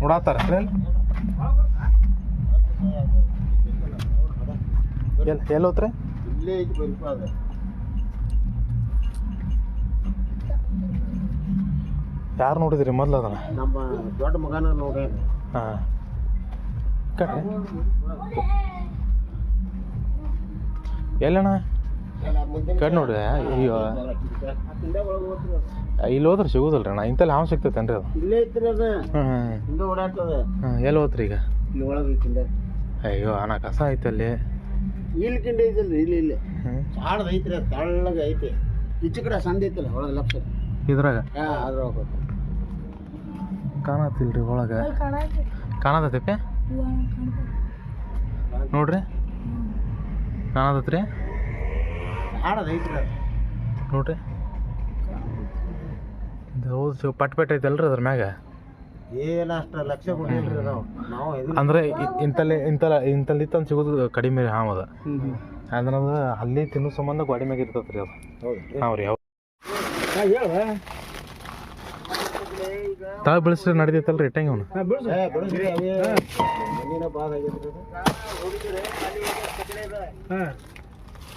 ನೋಡತ್ತಾರ ಎಲ್ಲಿ ಎಲ್ಲಿ ಹೋತ್ರಿ? ಇಲ್ಲೇ ಐತಿ ಅದ ಯಾರು ನೋಡಿದ್ರಿ ಮೊದ್ಲು ಅದನ್ನ? ನಮ್ಮ ದೊಡ್ಡ ಮಗನ ನೋಡಿ ಹಾಂ. ಕಟ್ರಿ. ಎಲ್ಲಣ್ಣ ಕಟ್ ನೋಡ್ರಿ ಅಯ್ಯೋ. ಇಲ್ಲಿ ಹೋದ್ರೆ ಸಿಗೋದಿಲ್ಲ ಅಣ್ಣ. ಇಂಥಲ್ಲಿ ಹಾವು ಸಿಗ್ತೈತೇನ್ರಿ ಅದು? ಇಲ್ಲೇ ಐತ್ರಿ ಅದ. ಹ್ಞೂ ಹಿಂದೆ ಓಡಾಡ್ತದ. ಹಾಂ ಎಲ್ಲಿ ಹೋತ್ರಿ ಈಗ? ಇಲ್ಲಿ ಒಳಗೆ ಕಿಂಡ. ಅಯ್ಯೋ ಅಣ್ಣ ಕಸ ಐತೆ ಅಲ್ಲಿ. ಇಲ್ಲಿ ಕಿಂಡ ಐತಲ್ರಿ ಇಲ್ಲಿ ಇಲ್ಲಿ. ಹ್ಞೂ ಸಾಣದ ಐತ್ರಿ ಅದು ತಳ್ಳಗ ಐತಿ. ಈಚೆ ಕಡೆ ಸಂದ ಐತಲ್ಲ ಒಳಗೆ ಲಕ್ಷ ಇದ್ರಾಗ? ಹಾ ಅದ್ರೊಳಗೆ ಕಾಣತಿಲ್ರಿ ಒಳಗೆ. ಕಾಣತೈತೆ ನೋಡ್ರಿ. ಕಾಣತೈತ್ರಿ ಅದು. ನೋಡ್ರಿ. ಇದು ಹೌದು ಶಿವ ಪಟ್ ಪಟ್ ಐತಲ್ರಿ ಅದ್ರ ಮ್ಯಾಗ? ಏನ ಅಷ್ಟ ಲಕ್ಷ ನಾವು ನಾವು ಅಂದ್ರೆ ಇ- ಇಂತಲ್ಲಿ ಇಂತಲ್ಲ ಇಂತಲ್ಲಿ ತಂದು ಸಿಗೋದು ಕಡಿಮೆ ಹಾವು ಅದ. ಹ್ಞೂ ಹ್ಞೂ ಅಂದ್ರೆ ಅದು ಅಲ್ಲಿ ತಿನ್ನೋ ಸಂಬಂಧ ಗಾಡಿ ಮ್ಯಾಗ ಇರ್ತೈತೆ ರೀ ಅದು. ಹೌದು. ಹಾಂ ರೀ ಹಾ ಹೇಳ. ತಳ ಬೆಳೆಸ್ರೆ ನಡಿತೈತಲ್ರಿ ಇಟ್ಟಂಗೆ ಅವನು. ಏ ಬಿಡಿಸ್ರಿ ಅವೇ ಮಣ್ಣಿನ ಬಾದ ಆಗೈತ್ರಿ ಅದು. ಹಾಂ. ಹಾಂ ಹಾಂ ಹಾಂ ಹಾಂ.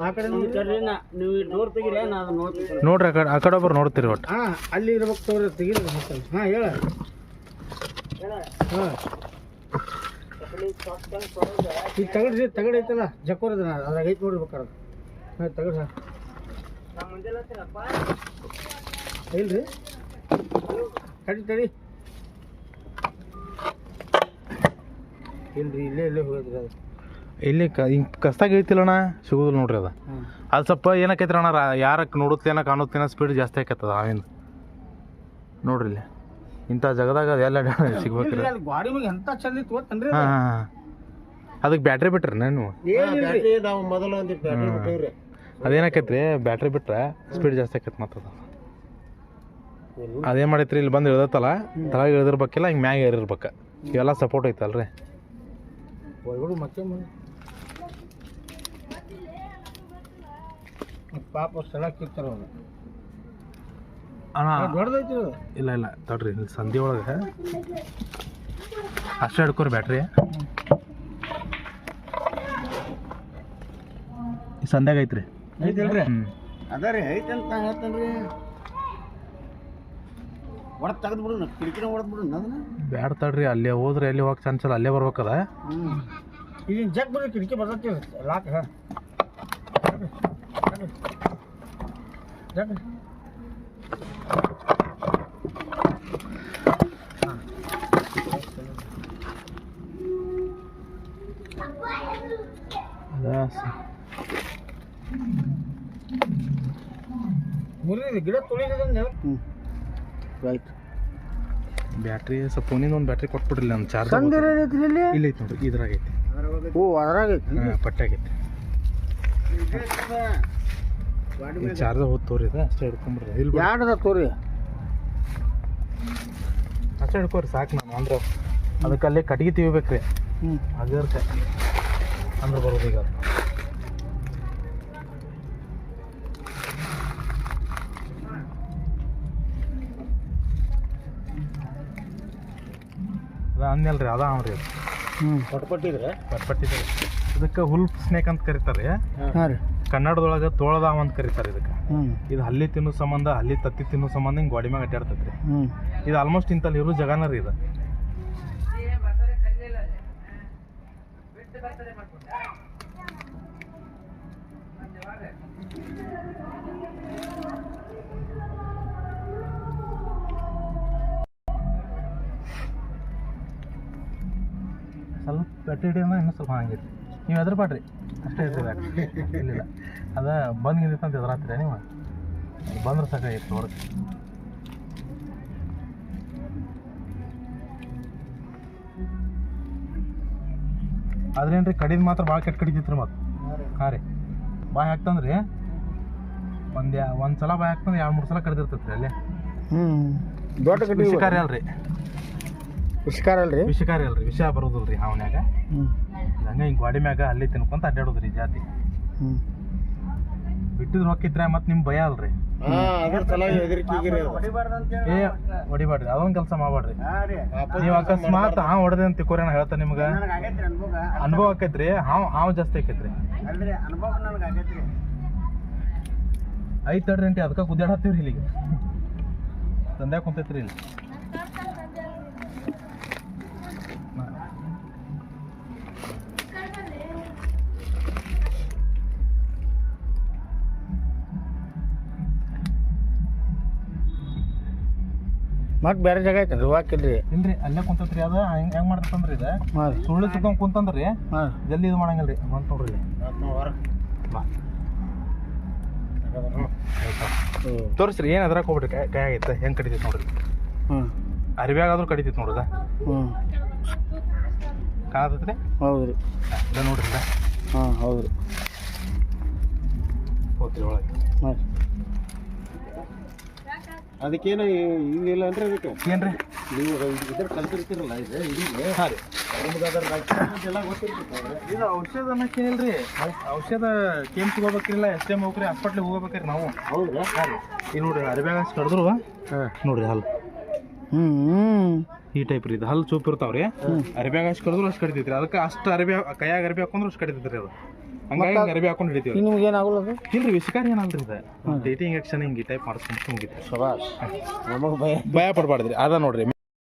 ಆ ಕಡೆ ನೋಡ್ರಿ ನೀವು ಡೋರ್ ತೆಗಿರಿ ನಾ ಅದನ್ನ ನೋಡ್ತೀನಿ. ನೋಡ್ರಿ ಆ ಕಡೆ ಆ ಕಡೆ ಒಬ್ಬರು ನೋಡ್ತೀರಿ ಒಟ್ಟು. ಹಾ ಅಲ್ಲಿ ಇರ್ಬೇಕು ತಗೋರಿ ತೆಗಿರಿ ಮಕ್ಕಳು ಹಾ ಹೇಳ. ಹಾಂ. ಈಗ ತಗಡ್ರಿ ತಗಡ್ ಐತಲ್ಲ ಜಕ್ಕೋರದ ಅದ್ರಾಗ ಐತೆ ನೋಡ್ರಿ ಬೇಕಾರೆ ಹಾಂ ತಗಡ್ ಸರ್ ಇಲ್ರಿ? ತಡಿ ತಡಿ. ಇಲ್ರಿ ಇಲ್ಲೇ ಇಲ್ಲೇ ಹೋಗಿದ್ರಿ ಅದು. ಇಲ್ಲಿ ಕ ಹಿಂಗೆ ಕಸ್ತಾಗ ಇಳ್ತಿಲ್ಲಣ್ಣ ಸಿಗೋದಿಲ್ಲ ನೋಡ್ರಿ ಅದು. ಅಲ್ಲಿ ಅದು ಸ್ವಲ್ಪ ಏನಕ್ಕೈತ್ರಿ ಅಣ್ಣ ರಾ- ಯಾರಕ್ಕೆ ನೋಡುತ್ತೇನೋ ಕಾಣುತ್ತೇನೋ ಸ್ಪೀಡ್ ಜಾಸ್ತಿ ಆಕೈತದ ಆವಿಂದ ನೋಡ್ರಿ ಇಲ್ಲಿ. ಇಂಥ ಜಗದಾಗ ಅದೆಲ್ಲ ಸಿಗ್ಬೇಕ್ರಿ. ಗಾಡಿ ಮ್ಯಾಗ ಎಂತ ಚಂದ ಇತ್ತು ಗೊತ್ತನ್ರಿ ಹಾಂ ಹಾಂ ಹಾಂ. ಅದಕ್ಕೆ ಬ್ಯಾಟ್ರಿ ಬಿಟ್ರಿ ನೀವು? ಏನಿಲ್ರಿ ನಾವು ಮೊದಲು ಬ್ಯಾಟ್ರಿ ಬಿಟ್ಟೇವ್ರಿ. ಅದೇನಾಕೈತ್ರಿ ಬ್ಯಾಟ್ರಿ ಬಿಟ್ರೆ ಸ್ಪೀಡ್ ಜಾಸ್ತಿ ಆಕೈತೆ ಮತ್ತದ ಅದೇ. ಮಾಡೈತ್ರಿ ಇಲ್ಲಿ ಬಂದು ಇಳ್ದತ್ತಲ್ಲ ತಳಗೆ ಇಳ್ದಿರ್ಬೇಕಿಲ್ಲ ಹಿಂಗೆ ಮ್ಯಾಗ ಏರಿರ್ಬೇಕು. ಇವೆಲ್ಲ ಸಪೋರ್ಟ್ ಐತಲ್ರಿ. ಒಳಗಡೆ ಮತ್ತೆ ಮುಂದೆ ಮತ್ತ್ ಪಾಪ ಸ್ಥಳ ಕಿತ್ತಾರ ಅವ್ರು. ಅಣ್ಣ. ದೊಡ್ಡದೈತಿ ಅದು ಇಲ್ಲ ಇಲ್ಲ ತಡ್ರಿ ಇಲ್ಲಿ ಸಂಧಿ ಒಳಗೆ. ಅಷ್ಟೇ ಹಿಡ್ಕೋರಿ ಬ್ಯಾಟ್ರಿ. ಈ ಸಂಧ್ಯಾಗ ಐತ್ರಿ? ಐತಿಲ್ರಿ? ಅದ ರೀ ಐತಿ ಅಂತ ನಾ ಹೇಳ್ತೇನ್ರಿ. ಒಳಗೆ ತೆಗೆದು ಬಿಡು ಕಿಟಕಿನ ಹೊಡೆದ್ ಬಿಡು ಅದನ್ನ. ಬ್ಯಾಡ ತಡ್ರಿ ಅಲ್ಲೇ ಹೋದ್ರೆ ಎಲ್ಲಿ ಹೋಗಿ ಚಾನ್ಸ್ ಅಲ್ಲೇ ಬರ್ಬೇಕದ ಹ್ಞೂ ಇದನ್ನ ಜಗ್ ಬಿಡ್ರಿ ಕಿಟಕಿ ಬರ್ತೈತಿ ಲಾಕ್ ಹಾಂ ಜಗ್ ಮುರಿದಿದೆ ಗಿಡ ತುಳಿದಿದೆ ಹ್ಞೂ ರೈಟ್ ಬ್ಯಾಟ್ರಿ ಸ್ವಲ್ಪ ಫೋನಿಂದ ಒಂದು ಬ್ಯಾಟ್ರಿ ಕೊಟ್ಬಿಡ್ರಿ ನಮ್ಮ ಚಾರ್ಜ್ ಸಂದಿರ ಐತ್ರಿ ಇಲ್ಲಿ ಇಲ್ಲ ಐತಿ ನೋಡ್ರಿ ಇದ್ರಾಗ ಐತಿ ಓ ಅದ್ರಾಗ ಐತಿ ಹಾಂ ಪಟ್ಟಾಗೈತಿ. ಈ ಚಾರ್ಜರ್ ಹೋದ್ ತೋರಿ ಅಷ್ಟೇ ಹಿಡ್ಕೊಂಬಿಡ್ರಿ ಇಲ್ಲಿ. ಯಾಡದ ತೋರಿ? ಅಷ್ಟೇ ಹಿಡ್ಕೋರಿ ಸಾಕು ನಾನು ಅಂದ್ರೆ. ಅದಕ್ಕೆ ಅಲ್ಲೇ ಕಟ್ಗೆ ತೆಗಿಬೇಕ್ರಿ ಹ್ಞೂ ಅದಕ್ಕೆ ಅಂದ್ರೆ ಬರೋದು ಈಗ. ಅದು. ಅದ ಅಂದಲ್ರಿ ಅದ. ಅವ್ರಿ ಹ್ಞೂ ಪಟ್ಪಟ್ಟಿದ್ರೆ ಪಟ್ಪಟ್ಟಿದೆ ಇದಕ್ಕೆ ಹುಲ್ ಸ್ನೇಕ್ ಅಂತ ಕರೀತಾರೆ. ಕನ್ನಡದೊಳಗ ತೋಳದಾವ ಅಂತ ಕರೀತಾರೆ ಇದಕ್ಕೆ. ಇದು ಹಲ್ಲಿ ತಿನ್ನೋ ಸಂಬಂಧ ಹಲ್ಲಿ ತತ್ತಿ ತಿನ್ನೋ ಸಂಬಂಧ ಹಿಂಗೆ ಗೋಡಿ ಮ್ಯಾಗ ಅಡ್ಡಾಡ್ತೈತ್ರಿ ಇದು ಆಲ್ಮೋಸ್ಟ್ ಇಂತಲ್ಲಿ ಇರೋ ಜಗನ ರೀ ಇದು. ಸ್ವಲ್ಪ ಹಿಡಿಯೋಣ ಇನ್ನೂ ಸ್ವಲ್ಪ ಹಂಗಿತ್ತು ನೀವು ಪಾಡ್ರಿ. ಅಷ್ಟೇ ಇರ್ತೀವಿ ಇಲ್ಲಿಲ್ಲ. ಅದ ಬಂದ್ ಗಿಂದಿತ್ತು ಅಂತ ಎದುರಾತ್ರಿ ನೀವು? ಬಂದ್ರೆ ಸಾಕಾಗಿತ್ತು ಹೊರಗೆ. ಅದ್ರೇನ್ರಿ ಕಡಿದ ಮಾತ್ರ ಭಾಳ ಕೆಟ್ಟ ಕಡಿತಿತ್ರಿ ಮತ್ತೆ ಹಾಂ ರೀ. ಬಾಯಿ ಹಾಕ್ತಂದ್ರಿ. ಒಂದು ಒಂದು ಸಲ ಬಾಯಿ ಹಾಕ್ತಂದ್ರೆ ಎರಡು ಮೂರು ಸಲ ಕಡಿದಿರ್ತೈತ್ರಿ ರೀ ಹ್ಮ್. ಹ್ಞೂ ದೊಡ್ಡ ಕಟ್ಟಿ ಅಲ್ರಿ. ವಿಷ್ಕಾರ ಅಲ್ರಿ? ವಿಷಕಾರಿ ಅಲ್ರಿ ವಿಷ ಬರೋದಿಲ್ಲ ರೀ ಹಾವನ್ಯಾಗ. ಹ್ಞೂ ಹಂಗೆ ಹಿಂಗೆ ಗಾಡಿ ಮ್ಯಾಗ ಅಲ್ಲಿ ತಿನ್ಕೊಂತ ಅಡ್ಡಾಡೋದು ರೀ ಜಾತಿ. ಹ್ಞೂ ಬಿಟ್ಟಿದ್ರೆ ಮತ್ ಮತ್ತೆ ನಿಮ್ಮ ಭಯ ಅಲ್ರಿ. ಏ ಹೊಡಿಬೇಡ್ರಿ ಅದೊಂದು ಕೆಲಸ ಮಾಡಬೇಡ್ರಿ. ನೀವ್ ಅಕಸ್ಮಾತ್ ಹಾವು ಹೊಡೆದೆ ಅಂತ ತಿಕ್ಕೋರೇನ ಹೇಳ್ತಾ ನಿಮ್ಗ? ಅನುಭವ ಆಕೈತ್ರಿ ಹಾವ್ ಹಾವ್ ಜಾಸ್ತಿ ಆಕೈತ್ರಿ. ಅಲ್ರಿ ಅನುಭವ ನನಗೆ ಆಗೈತ್ರಿ. ಐದು ತಡ್ರಿ ಅಂಟಿ ಅದಕ್ಕ ಕುದ್ದಾಡತ್ತೀವ್ರಿ ಇಲ್ಲಿಗೆ. ತಂದ್ಯಾಗ ಕುಂತೈತ್ರಿ ಇಲ್ಲಿ. ಮತ್ತೆ ಬೇರೆ ಜಾಗ ಐತೆ ರೀ ಹಾಕಿಲ್ರಿ ಇಲ್ರಿ ಅಲ್ಲೇ ಕುಂತೈತ್ರಿ ಅದ. ಹೆಂಗ್ ಹೆಂಗ್ ಮಾಡ್ತಂದ್ರಿ ಇದು? ಹಾಂ ಸುಳ್ಳು ಸಿಕ್ಕೊಂಡ್ ಕುಂತಂದ್ರಿ ಹಾಂ ಜಲ್ದಿ ಇದು ಮಾಡಂಗಿಲ್ರಿ. ಬಂತ ನೋಡ್ರಿ ತೋರಿಸ್ರಿ ಏನು ಅದ್ರಾಗ ಹೋಗ್ಬಿಡ್ರಿ ಕೈ ಆಗಿತ್ತ ಹೆಂಗ್ ಹೆಂಗೆ ಕಡಿತೈತೆ ನೋಡ್ರಿ? ಹ್ಞೂ ಅರಿವ್ಯಾಗಾದ್ರೂ ಕಡಿತೈತೆ ನೋಡ್ರಿ ಹ್ಞೂ ಕಾಣತೈತ್ರಿ? ಹೌದು ರೀ ನೋಡ್ರಿ ಹಾ ಹಾಂ ಹೌದು ರೀ ಹೋಗ್ತೀರಿ ಒಳಗೆ. ಹಾಂ ಅದಕ್ಕೇನು ಇಲ್ಲ ಅಂದ್ರೆ ಅದಕ್ಕೆ ಏನ್ರಿ? ನೀವು ಇದ್ರ ಕಲ್ತಿರ್ತಿರಲ್ಲ ಇದು ಇಡೀ ಹಾಂ ಎಲ್ಲ ಗೊತ್ತಿರ್ತೈತೆ ಇದು ಔಷಧ ಅನ್ನಕ್ಕೇನಿಲ್ರಿ ಔಷಧ ಕೇಮ್ ಹೋಗ್ಬೇಕ್ರಿಲ್ಲ ಎಸ್ ಎಂ ಹೋಗ್ರಿ ಹಾಸ್ಪಿಟ್ಲಿಗೆ ಹೋಗ್ಬೇಕ್ರಿ ನಾವು. ಹೌದಾ ಹಾಂ ರೀ. ಈಗ ನೋಡ್ರಿ ಅರಿಬ್ಯಾಗ ಕಡಿದ್ರು. ಹಾಂ. ನೋಡ್ರಿ ಹ್ಞೂ ಹ್ಞೂ ಈ ಟೈಪ್ ರೀ ಇದು. ಹಲ್ಲು ಚೂಪ್ ಇರ್ತಾವ್ರಿ. ಅರಿಬ್ಯಾಗ ಅಷ್ಟು ಕಡಿದ್ರು ಅಷ್ಟು ಕಡಿತೈತ್ರಿ. ಅದಕ್ಕೆ ಅಷ್ಟು ಅರಿಬ್ಯಾ ಕೈಯಾಗ ಅರಿಬಿ ಹಾಕೊಂಡ್ರು ಅಷ್ಟು ಕಡಿತೈತ್ರಿ ಅದು. ಹಂಗಾಗಿ ಹಿಂಗೆ ಅರಿಬಿ ಹಾಕೊಂಡು ಹಿಡಿತೀವಿ. ನಿಮ್ಗೆ ಏನಾಗಲ್ಲ ಅದು? ಇಲ್ರಿ ವಿಷಕಾರಿ ಏನಲ್ರಿ ಇದು? ಡೇಟಿಂಗ್ ಆಕ್ಷನ್ ಹಿಂಗೆ ಟೈಪ್ ಮಾಡಿಸ್ಕೊಂಡು ಮುಗಿತ್ರಿ ಶಬಾಷ್. ನಮಗೆ ಭಯ. ಭಯ ಪಡಬಾರ್ದ್ರಿ. ಅದ ನೋಡ್ರಿ.